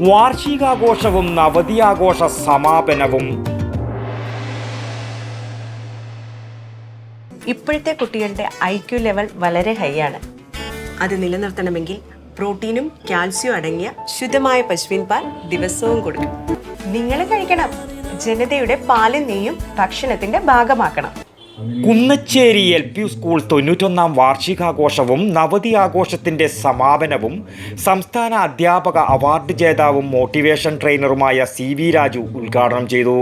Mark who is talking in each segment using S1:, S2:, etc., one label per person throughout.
S1: വാർഷികാഘോഷവും നവതിയാഘോഷ സമാപനവും.
S2: ഇപ്പോഴത്തെ കുട്ടികളുടെ ഐ ക്യു ലെവൽ വളരെ ഹൈ ആണ്. അത് നിലനിർത്തണമെങ്കിൽ പ്രോട്ടീനും കാൽസ്യവും അടങ്ങിയ ശുദ്ധമായ പശുവിൻ പാൽ ദിവസവും കൊടുക്കും നിങ്ങൾ കഴിക്കണം. ജനതയുടെ പാലും നെയ്യും ഭക്ഷണത്തിന്റെ ഭാഗമാക്കണം.
S1: കുന്നച്ചേരി എൽ പി സ്കൂൾ തൊണ്ണൂറ്റൊന്നാം വാർഷികാഘോഷവും നവതി ആഘോഷത്തിന്റെ സമാപനവും സംസ്ഥാന അധ്യാപക അവാർഡ് ജേതാവും മോട്ടിവേഷൻ ട്രെയിനറുമായ സി വി രാജു ഉദ്ഘാടനം ചെയ്തു.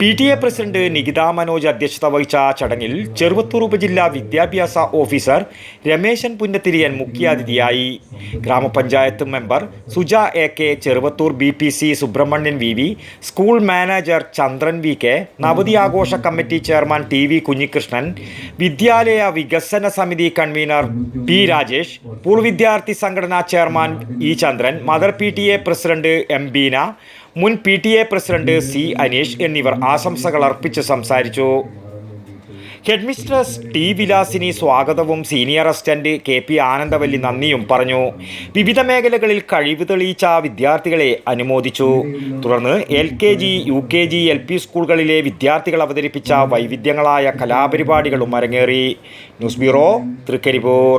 S1: P T A president Nikita Manoj അധ്യക്ഷത വഹിച്ച ചടങ്ങിൽ ചെറുവത്തൂർ ഉപജില്ലാ വിദ്യാഭ്യാസ ഓഫീസർ രമേശൻ പുന്നത്തിരിയൻ മുഖ്യാതിഥിയായി. ഗ്രാമപഞ്ചായത്ത് member Suja A K Cheruvathur B P C Subramanian V V school manager Chandran V K നവതി ആഘോഷ committee chairman T V Kunhikrishnan വിദ്യാലയ വികസന സമിതി കൺവീനർ പി രാജേഷ് പൂർവ വിദ്യാർത്ഥി സംഘടനാ chairman E Chandran mother P T A president M Beena മുൻ P T A president C Aneesh എന്നിവർ ആശംസകൾ അർപ്പിച്ച് സംസാരിച്ചു. ഹെഡ്മിസ്ട്രസ് ടി വിലാസിനി സ്വാഗതവും senior assistant K P Anandavalli നന്ദിയും പറഞ്ഞു. വിവിധ മേഖലകളിൽ കഴിവ് തെളിയിച്ച വിദ്യാർത്ഥികളെ അനുമോദിച്ചു. തുടർന്ന് L K G U K G L P സ്കൂളുകളിലെ വിദ്യാർത്ഥികൾ അവതരിപ്പിച്ച വൈവിധ്യങ്ങളായ കലാപരിപാടികളും അരങ്ങേറി. News
S3: bureau Thrikkaripur